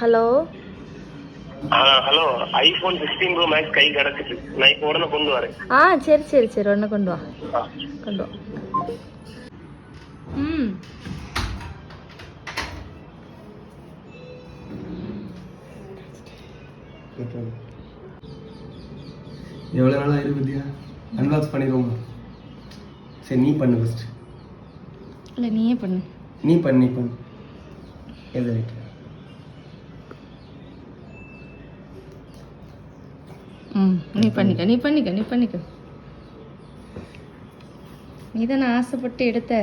hello hello iPhone sixteen Pro Max கை கிடச்சிட்டு நான் இப்போ உடனே கொண்டு வரேன் ஆ சரி சரி சரி ஒன்று கொண்டு வா கொண்டு வா ம் எவ்வளோ நாள் ஆயிருக்கு பத்தியா அன்பாக்ஸ் பண்ணிடுவோமா சரி நீ பண்ணு ஃபஸ்ட் இல்லை நீயே பண்ணு நீ பண்ணு நீ பண்ணு எழுத ம் நீ பண்ணிக்க நீ பண்ணிக்க நீ பண்ணிக்க. நீ தானே ஆசைப்பட்டு எடுத்த.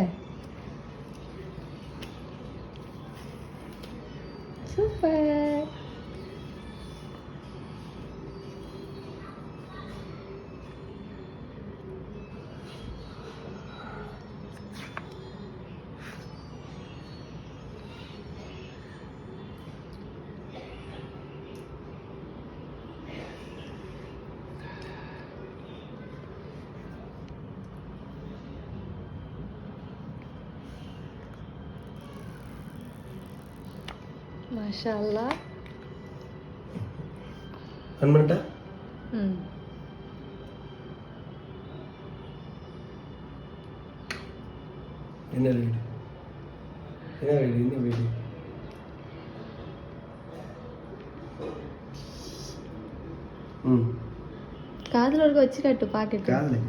சூப்பர். மாஷா அல்லாஹ் ரன் பண்ணிட்டா ம் என்ன வீடு என்ன வீடு என்ன வீடு ம் காதில் இருக்க வச்சு காட்டு பாக்கெட்டு காதில்